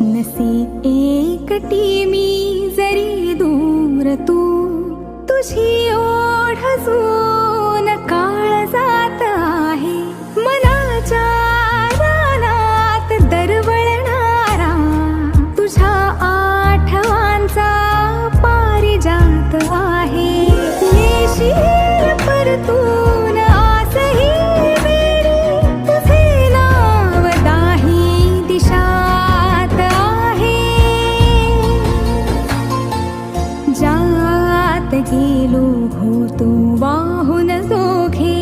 नसे एकटी मी जरी दूर तू तुझी ओढ गेलो होतो. वाहून दोघे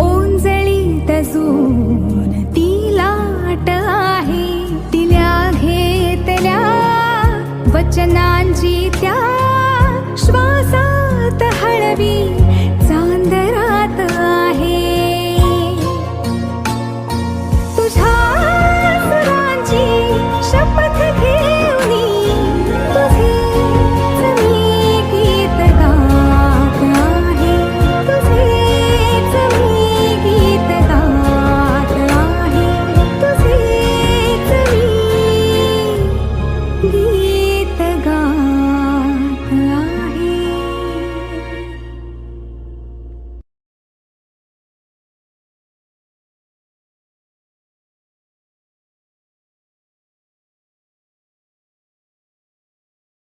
ओंजळी तजून ती लाट आहे तिल्या घेतल्या. वचनांची त्या